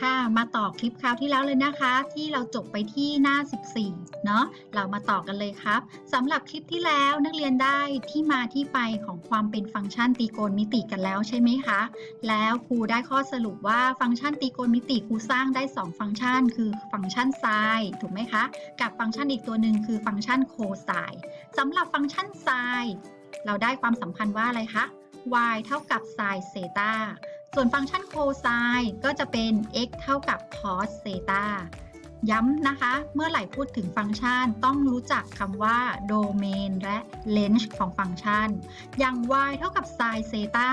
ค่ะมาต่อคลิปคราวที่แล้วเลยนะคะ ที่เราจบไปที่หน้า 14 เนาะเรามาต่อกันเลยครับสำหรับคลิปที่แล้วนักเรียนได้ที่มาที่ไปของความเป็นฟังก์ชันตรีโกณมิติกันแล้วใช่ไหมคะ แล้วครูได้ข้อสรุปว่าฟังก์ชันตรีโกณมิติครูสร้างได้ 2 ฟังก์ชัน คือฟังก์ชันไซน์ถูกไหมคะ กับฟังก์ชันอีกตัวหนึ่งคือฟังก์ชันโคไซน์สำหรับฟังก์ชันไซน์เราได้ความสัมพันธ์ว่าอะไรคะ y เท่ากับ sin เซตา ส่วนฟังก์ชันโคไซน์ก็จะเป็น x เท่ากับ cos เซตาย้ำนะคะ เมื่อไหร่พูดถึงฟังก์ชันต้องรู้จักคำว่า domain และ range ของฟังก์ชัน อย่าง y เท่ากับ sin เซตา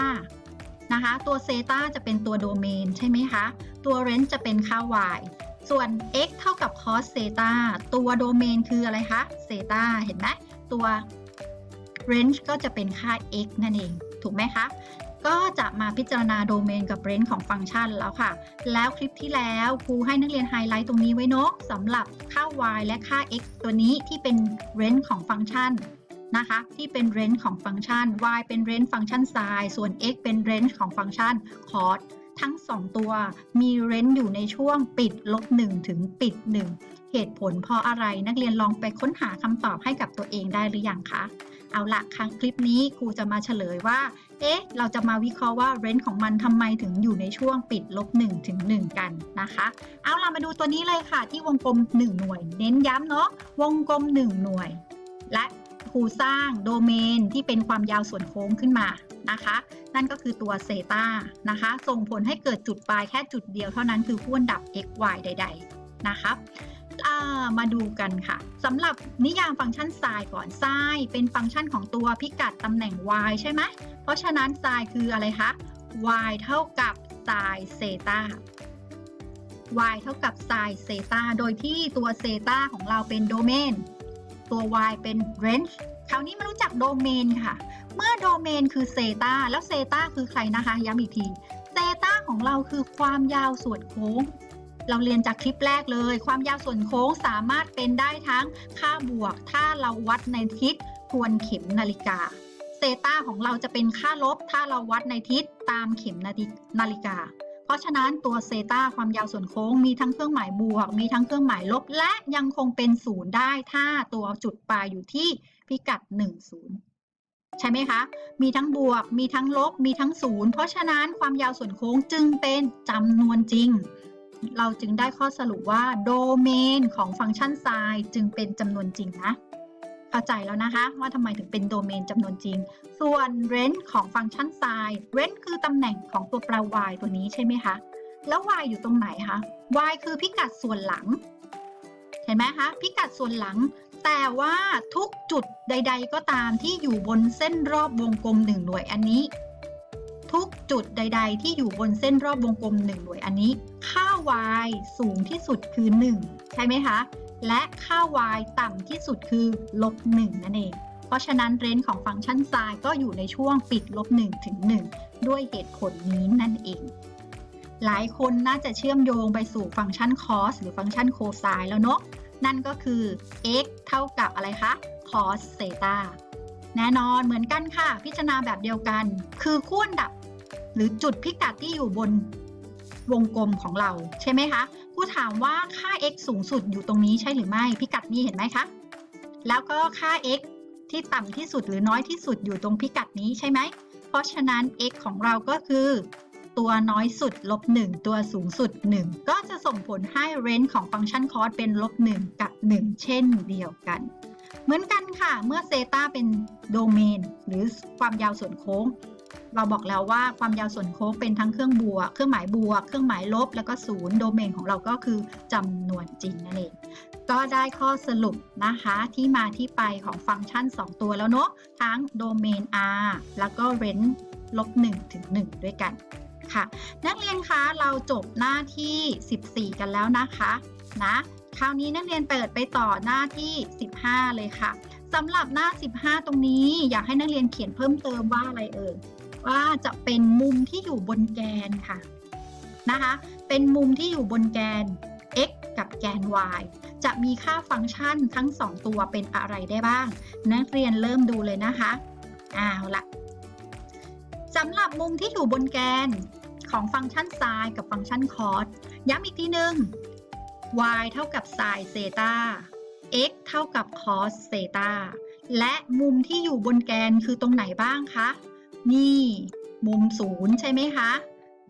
นะคะ ตัวเซตาจะเป็นตัวโดเมนใช่ไหมคะ ตัว range จะเป็นค่า y ส่วน x เท่ากับ cos เซตาตัวโดเมนคืออะไรคะเซตาเห็นไหมตัว range ก็จะเป็นค่า x นั่นเอง ถูกไหมคะ ก็จะมาพิจารณาโดเมนกับ range ของฟังก์ชันแล้วค่ะ แล้วคลิปที่แล้วครูให้นักเรียนไฮไลท์ตรงนี้ไว้เนาะสำหรับค่า y และค่า x ตัวนี้ที่เป็น range ของฟังก์ชันนะคะที่เป็น range ของฟังก์ชัน y เป็น range ฟังก์ชัน sin ส่วน x เป็น range ของฟังก์ชัน cos ทั้ง 2 ตัวมี range อยู่ในช่วงปิดลบ1ถึงปิด 1 เหตุผลเพราะอะไรนักเรียนลองไปค้นหาคำตอบให้กับตัวเองได้หรือยังคะ เอาละครั้งคลิปนี้ครูจะมาเฉลยว่า เอ๊ะ เราจะมาวิเคราะห์ว่าเรนจ์ของมันทำไมถึงอยู่ในช่วงปิดลบ1ถึง1กันนะคะ เอาล่ะมาดูตัวนี้เลยค่ะ ที่วงกลม 1 หน่วย เน้นย้ำเนาะ วงกลม 1 หน่วย และครูสร้างโดเมนที่เป็นความยาวส่วนโค้งขึ้นมานะคะ นั่นก็คือตัวเซตานะคะ ส่งผลให้เกิดจุดปลายแค่จุดเดียวเท่านั้นคือขั้วดับ x y ใด ๆ นะครับ มาดูกันค่ะสำหรับนิยามฟังก์ชัน sin ก่อน sin เป็นฟังก์ชันของตัวพิกัดตำแหน่ง y ใช่ไหมเพราะฉะนั้น sin คืออะไรคะ y เท่ากับ sin เซตา y เท่ากับ sin เซตาโดยที่ตัวเซตาของเราเป็นโดเมนตัว y เป็น range คราวนี้มารู้จักโดเมนค่ะ เมื่อโดเมนคือเซตาแล้วเซตาคือใครนะคะ ย้ำอีกทีเซตาของเราคือความยาวส่วนโค้ง เราเรียนจากคลิปแรกเลย ความยาวส่วนโค้งสามารถเป็นได้ทั้งค่าบวก ถ้าเราวัดในทิศทวนเข็มนาฬิกาเซตาของเราจะเป็นค่าลบ ถ้าเราวัดในทิศตามเข็มนาฬิกา เพราะฉะนั้นตัวเซตาความยาวส่วนโค้งมีทั้งเครื่องหมายบวก มีทั้งเครื่องหมายลบ และยังคงเป็นศูนย์ได้ถ้าตัวจุดปลายอยู่ที่พิกัด 10ใช่ไหมคะ มีทั้งบวก มีทั้งลบ มีทั้งศูนย์ เพราะฉะนั้นความยาวส่วนโค้งจึงเป็นจำนวนจริง เราจึงได้ข้อสรุปว่าโดเมนของฟังก์ชันไซน์จึงเป็นจำนวนจริงนะ เข้าใจแล้วนะคะว่าทำไมถึงเป็นโดเมนจำนวนจริง ส่วน range ของฟังก์ชันไซน์ range คือตำแหน่งของตัวแปร y ตัวนี้ใช่ไหมคะ แล้ว y อยู่ตรงไหนคะ y คือพิกัดส่วนหลัง เห็นไหมคะ พิกัดส่วนหลัง แต่ว่าทุกจุดใด ๆ ก็ตามที่อยู่บนเส้นรอบวงกลมหนึ่งหน่วยอันนี้ทุกจุดใด ๆ ที่อยู่บนเส้นรอบวงกลม1หน่วยอันนี้ค่า y สูงที่สุดคือ 1 ใช่ไหมคะ และค่า y ต่ำที่สุดคือลบ1นั่นเอง เพราะฉะนั้นเรนของฟังก์ชันไซน์ก็อยู่ในช่วงปิดลบ1ถึง 1 ด้วยเหตุผลนี้นั่นเอง หลายคนน่าจะเชื่อมโยงไปสู่ฟังก์ชัน cos หรือฟังก์ชัน cosine แล้วเนาะนั่นก็คือ x เท่ากับอะไรคะ cos เซตาแน่นอนเหมือนกันค่ะ พิจารณาแบบเดียวกัน คือขั้วดับ หรือจุดพิกัดที่อยู่บน วงกลมของเราใช่ไหมคะครูถามว่าค่า x สูงสุดอยู่ตรงนี้ใช่หรือไม่ พิกัดนี้เห็นไหมคะ แล้วก็ค่า x ที่ต่ำที่สุดหรือน้อยที่สุดอยู่ตรงพิกัดนี้ใช่ไหม เพราะฉะนั้น x ของเราก็คือ ตัวน้อยสุดลบ1ตัวสูงสุด 1 ก็จะส่งผลให้ range ของฟังก์ชัน cos เป็นลบ1กับ 1 เช่นเดียวกัน เหมือนกันค่ะ เมื่อเซตาเป็นโดเมน หรือความยาวส่วนโค้ง เราบอกแล้วว่าความยาวส่วนโค้งเป็นทั้งเครื่องบวก เครื่องหมายบวก เครื่องหมายลบ แล้วก็ศูนย์โดเมนของเราก็คือจำนวนจริงนั่นเอง ก็ได้ข้อสรุปนะคะที่มาที่ไปของฟังก์ชัน 2 ตัวแล้วเนาะทั้งโดเมน r แล้วก็ range ลบ1ถึง 1 ด้วยกันค่ะ นักเรียนคะเราจบหน้าที่ 14 กันแล้วนะคะนะคราวนี้นักเรียนเปิดไปต่อหน้าที่ 15 เลยค่ะสำหรับหน้า 15 ตรงนี้ อยากให้นักเรียนเขียนเพิ่มเติมว่าอะไรเอ่ย ว่าจะเป็นมุมที่อยู่บนแกนค่ะนะคะ เป็นมุมที่อยู่บนแกน x กับแกน y จะมีค่าฟังก์ชันทั้ง 2 ตัวเป็นอะไรได้บ้าง นักเรียนเริ่มดูเลยนะคะเอาละสำหรับมุมที่อยู่บนแกนของฟังก์ชัน sin กับฟังก์ชัน cos ย้ำอีกทีหนึ่ง y เท่ากับ sin เซตา x เท่ากับ cos เซตาและมุมที่อยู่บนแกนคือตรงไหนบ้างคะ นี่ มุมศูนย์ใช่ไหมคะ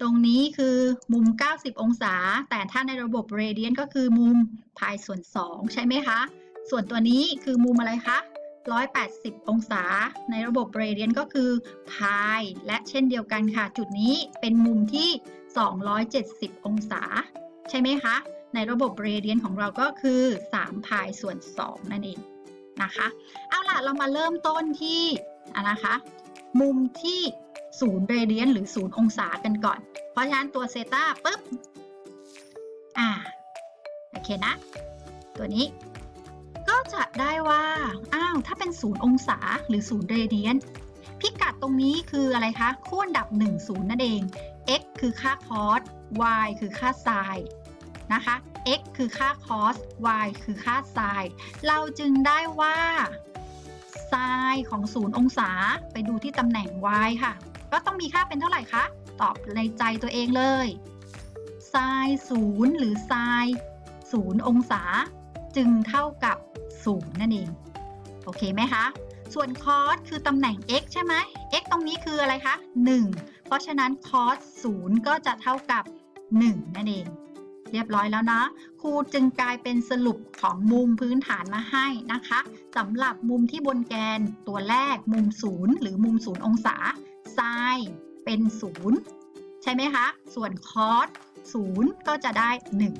ตรงนี้คือมุม 90 องศา แต่ถ้าในระบบเรเดียนก็คือมุมพายส่วน 2 ใช่ไหมคะ ส่วนตัวนี้คือมุมอะไรคะ 180 องศา ในระบบเรเดียนก็คือพายและเช่นเดียวกันค่ะ จุดนี้เป็นมุมที่ 270 องศา ใช่ไหมคะ ในระบบเรเดียนของเราก็คือ3พายส่วน 2 นั่นเองนะคะ เอาล่ะ เรามาเริ่มต้นที่อะนะคะ มุมที่0เรเดียนหรือ0องศากันก่อน เพราะฉะนั้นตัวเซตาปุ๊บ อ่า โอเคนะ ตัวนี้ ก็จะได้ว่า อ้าว ถ้าเป็น0องศาหรือ0เรเดียน พิกัดตรงนี้คืออะไรคะ คู่อันดับ 1 0 นั่นเอง x คือค่าคอส y คือค่าไซน์นะคะ x คือค่าคอส y คือค่าไซน์เราจึงได้ว่า ไซน์ของ 0 องศา ไปดูที่ตำแหน่ง y ค่ะ ก็ต้องมีค่าเป็นเท่าไหร่คะ ตอบในใจตัวเองเลยไซน์0หรือไซน์0องศา จึงเท่ากับ 0 นั่นเอง โอเคไหมคะ ส่วนคอสคือตำแหน่ง x ใช่ไหม x ตรงนี้คืออะไรคะ 1 เพราะฉะนั้นคอส0ก็จะเท่ากับ 1 นั่นเอง เรียบร้อยแล้วนะครูจึงกลายเป็นสรุปของมุมพื้นฐานมาให้นะคะสำหรับมุมที่บนแกนตัวแรกมุม0หรือมุม0องศาไซน์เป็น0ใช่ไหมคะ ส่วนคอส0ก็จะได้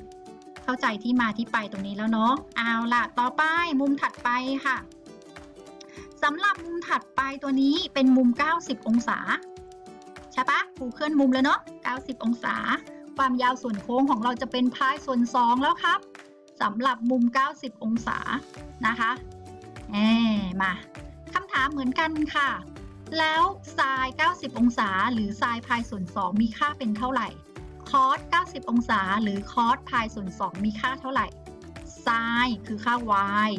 1 เข้าใจที่มาที่ไปตรงนี้แล้วเนาะเอาล่ะ ต่อไปมุมถัดไปค่ะสำหรับมุมถัดไปตัวนี้เป็นมุม 90 องศา ใช่ปะครูเคลื่อนมุมแล้วเนาะ90 องศา ความยาวส่วนโค้งของเราจะเป็นพายส่วน 2 แล้วครับสำหรับมุม 90 องศานะคะแหมมาคำถามเหมือนกันค่ะ แล้วไซน์90 องศา หรือไซน์พายส่วน 2 มีค่าเป็นเท่าไหร่ คอส 90 องศา หรือคอสพายส่วน 2 มีค่าเท่าไหร่ไซน์คือค่า y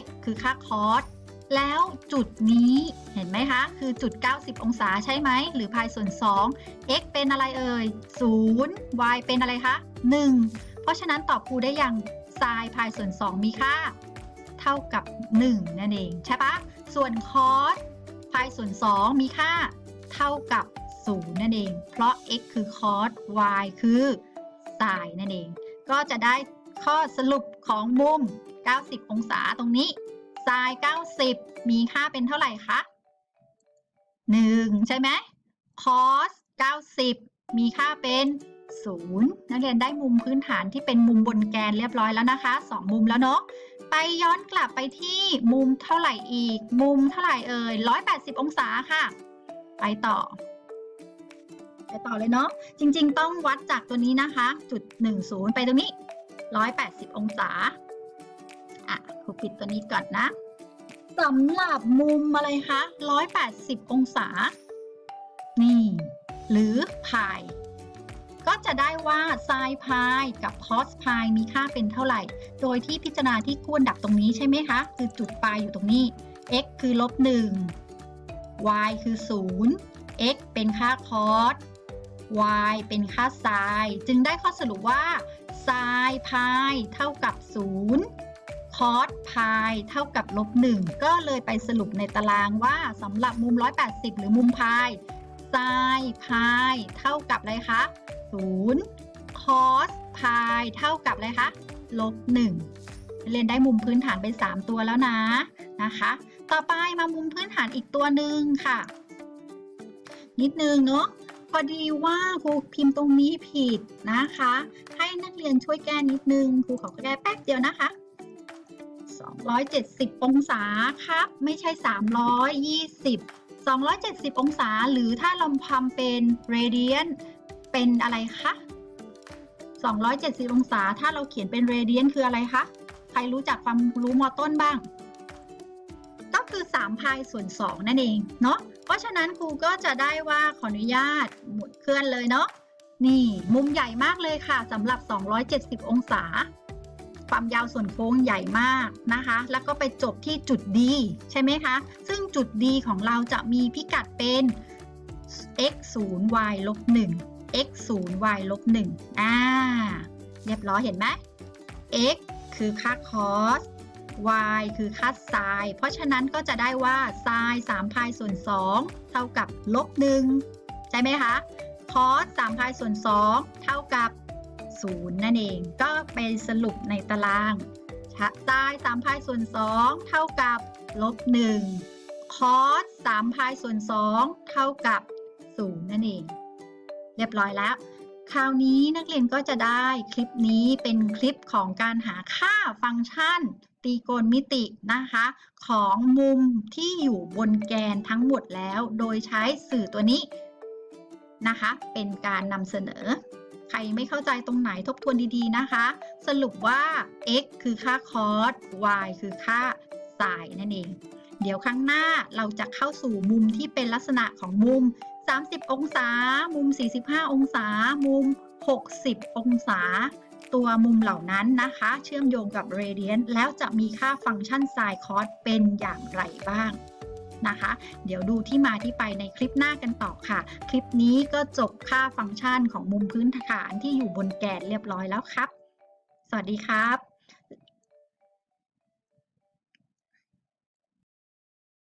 x คือค่าคอส แล้วจุดนี้เห็นไหมคะ คือจุด 90 องศาใช่ไหม หรือพายส่วน 2 x เป็นอะไรเอ่ย 0 y เป็นอะไรคะ 1 เพราะฉะนั้นตอบครูได้อยังไซน์พายส่วน 2 มีค่า เท่ากับ 1 นั่นเองใช่ปะส่วนคอสพายส่วน 2 มีค่า เท่ากับ 0 นั่นเอง เพราะ x คือคอส y คือไซน์นั่นเอง ก็จะได้ข้อสรุปของมุม 90 องศาตรงนี้ ไซน์90 มีค่าเป็นเท่าไหร่คะ1ใช่ไหมคอส90 มีค่าเป็น0นักเรียนได้มุมพื้นฐานที่เป็นมุมบนแกนเรียบร้อยแล้วนะคะ 2 มุมแล้วเนาะ ไปย้อนกลับไปที่มุมเท่าไหร่อีก มุมเท่าไหร่เอ่ย 180 องศาค่ะ ไปต่อ ไปต่อเลยเนาะ จริง ๆ ต้องวัดจากตัวนี้นะคะ จุด 10 ไปตรงนี้ 180 องศา ครูปิดตัวนี้ก่อนนะสำหรับมุมอะไรคะ180 องศา นี่ หรือพาย ก็จะได้ว่าไซน์พายกับคอสพายมีค่าเป็นเท่าไหร่ โดยที่พิจารณาที่คู่อันดับตรงนี้ใช่ไหมคะ คือจุดปลายอยู่ตรงนี้ x คือลบ1 y คือ 0 x เป็นค่าคอส y เป็นค่าไซน์จึงได้ข้อสรุปว่าไซน์พายเท่ากับ 0 คอสพายเท่ากับลบ1ก็เลยไปสรุปในตารางว่าสำหรับมุม 180 หรือมุมพายไซน์พเท่ากับอะไรคะ0คอสพายเท่ากับอะไรคะลบ1เรียนได้มุมพื้นฐานไป 3 ตัวแล้วนะนะคะ ต่อไปมามุมพื้นฐานอีกตัวหนึ่งค่ะ นิดนึงเนาะพอดีว่าครูพิมพ์ตรงนี้ผิดนะคะ ให้นักเรียนช่วยแก้นิดนึงครูขอแก้แป๊บเดียวนะคะ 270 องศาครับ ไม่ใช่ 320 270 องศา หรือถ้าเราทำเป็นเรเดียนเป็นอะไรคะ 270 องศา ถ้าเราเขียนเป็นเรเดียนคืออะไรคะ ใครรู้จักความรู้มอต้นบ้าง ก็คือ3พายส่วน 2 นั่นเองเนาะ เพราะฉะนั้นครูก็จะได้ว่าขออนุญาตหมุนเคลื่อนเลยเนาะ นี่มุมใหญ่มากเลยค่ะสำหรับ 270 องศา ความยาวส่วนโค้งใหญ่มากนะคะ แล้วก็ไปจบที่จุด D ใช่ไหมคะ ซึ่งจุด D ของเราจะมีพิกัดเป็น x 0 y ลบ1 x 0 y ลบ1อ่า เรียบร้อยเห็นไหม x คือค่า cos y คือค่า sin เพราะฉะนั้นก็จะได้ว่า sin 3พายส่วน 2 เท่ากับลบ1ใช่ไหมคะ cos 3พายส่วน 2 เท่ากับ 0 นั่นเอง ก็ไปสรุปในตาราง sin 3พายส่วน 2 เท่ากับลบ1 cos 3พายส่วน 2 เท่ากับ 0 นั่นเอง เรียบร้อยแล้ว คราวนี้นักเรียนก็จะได้คลิปนี้เป็นคลิปของการหาค่าฟังก์ชัน ตีโกณมิตินะคะ ของมุมที่อยู่บนแกนทั้งหมดแล้ว โดยใช้สื่อตัวนี้นะคะ เป็นการนำเสนอ ใครไม่เข้าใจตรงไหนทบทวนดีๆนะคะ สรุปว่า x คือค่า cos y คือค่า sin นั่นเอง เดี๋ยวครั้งหน้าเราจะเข้าสู่มุมที่เป็นลักษณะของมุม 30 องศา มุม 45 องศา มุม 60 องศา ตัวมุมเหล่านั้นนะคะ เชื่อมโยงกับ radian แล้วจะมีค่าฟังก์ชัน sin cos เป็นอย่างไรบ้าง นะคะ เดี๋ยวดูที่มาที่ไปในคลิปหน้ากันต่อค่ะ คลิปนี้ก็จบค่าฟังก์ชันของมุมพื้นฐานที่อยู่บนแกนเรียบร้อยแล้วครับ สวัสดีครับ